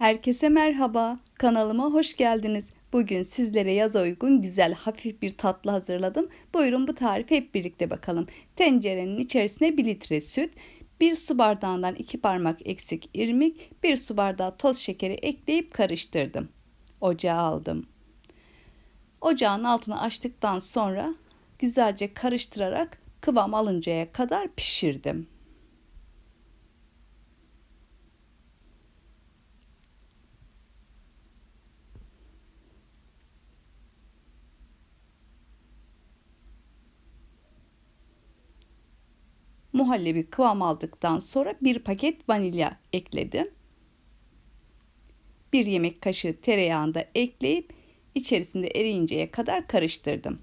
Herkese merhaba. Kanalıma hoş geldiniz. Bugün sizlere yaza uygun güzel hafif bir tatlı hazırladım. Buyurun bu tarifi hep birlikte bakalım. Tencerenin içerisine 1 litre süt, 1 su bardağından 2 parmak eksik irmik, 1 su bardağı toz şekeri ekleyip karıştırdım. Ocağa aldım. Ocağın altını açtıktan sonra güzelce karıştırarak kıvam alıncaya kadar pişirdim. Muhallebi kıvam aldıktan sonra bir paket vanilya ekledim. Bir yemek kaşığı tereyağında ekleyip içerisinde eriyinceye kadar karıştırdım.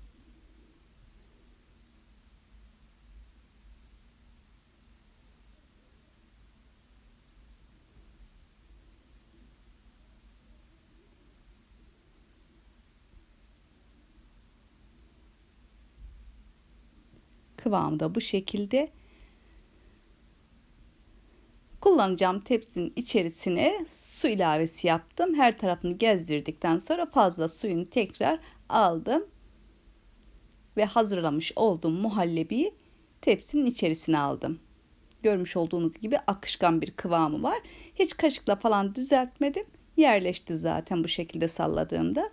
Kıvamı da bu şekilde Kullanacağım tepsinin içerisine su ilavesi yaptım. Her tarafını gezdirdikten sonra fazla suyunu tekrar aldım. Ve hazırlamış olduğum muhallebiyi tepsinin içerisine aldım. Görmüş olduğunuz gibi akışkan bir kıvamı var. Hiç kaşıkla falan düzeltmedim. Yerleşti zaten bu şekilde salladığımda.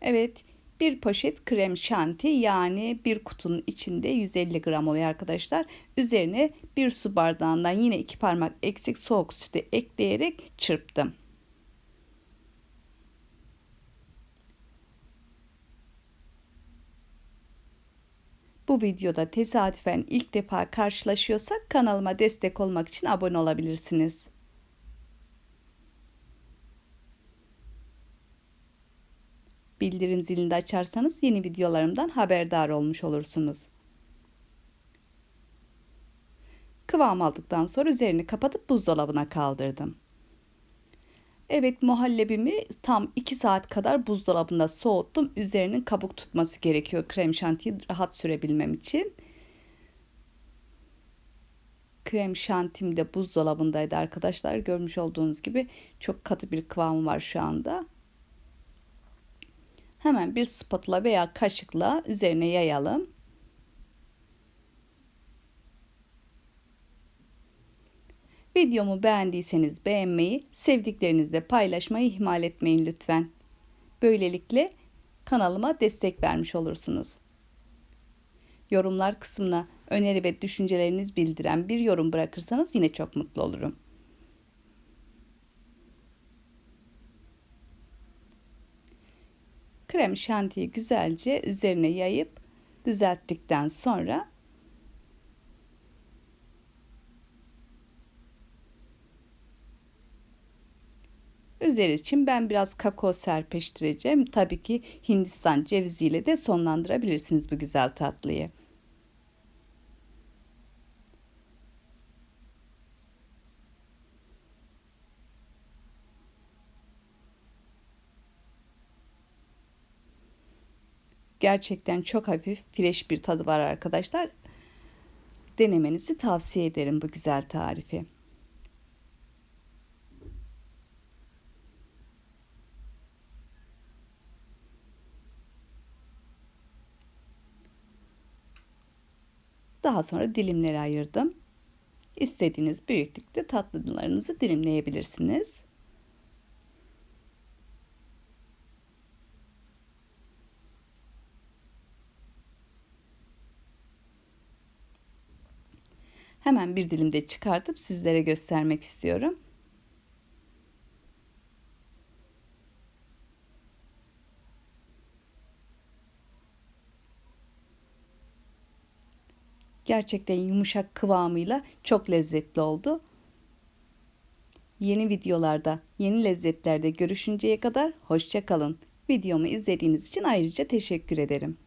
Evet bir poşet krem şanti yani bir kutunun içinde 150 gram oluyor arkadaşlar. Üzerine bir su bardağından yine iki parmak eksik soğuk sütü ekleyerek çırptım. Bu videoda tesadüfen ilk defa karşılaşıyorsak kanalıma destek olmak için abone olabilirsiniz. Bildirim zilini de açarsanız yeni videolarımdan haberdar olmuş olursunuz. Kıvam aldıktan sonra üzerini kapatıp buzdolabına kaldırdım. Evet muhallebimi tam 2 saat kadar buzdolabında soğuttum. Üzerinin kabuk tutması gerekiyor krem şantiyi rahat sürebilmem için. Krem şantim de buzdolabındaydı arkadaşlar. Görmüş olduğunuz gibi çok katı bir kıvamı var şu anda. Hemen bir spatula veya kaşıkla üzerine yayalım. Videomu beğendiyseniz beğenmeyi, sevdiklerinizle paylaşmayı ihmal etmeyin lütfen. Böylelikle kanalıma destek vermiş olursunuz. Yorumlar kısmına öneri ve düşünceleriniz bildiren bir yorum bırakırsanız yine çok mutlu olurum. Krem şantiyi güzelce üzerine yayıp düzelttikten sonra Üzeri için ben biraz kakao serpiştireceğim. Tabii ki Hindistan ceviziyle de sonlandırabilirsiniz bu güzel tatlıyı. Gerçekten çok hafif, fresh bir tadı var arkadaşlar. Denemenizi tavsiye ederim bu güzel tarifi. Daha sonra dilimlere ayırdım. İstediğiniz büyüklükte tatlılarınızı dilimleyebilirsiniz. Hemen bir dilimde çıkartıp sizlere göstermek istiyorum. Gerçekten yumuşak kıvamıyla çok lezzetli oldu. Yeni videolarda, yeni lezzetlerde görüşünceye kadar hoşça kalın. Videomu izlediğiniz için ayrıca teşekkür ederim.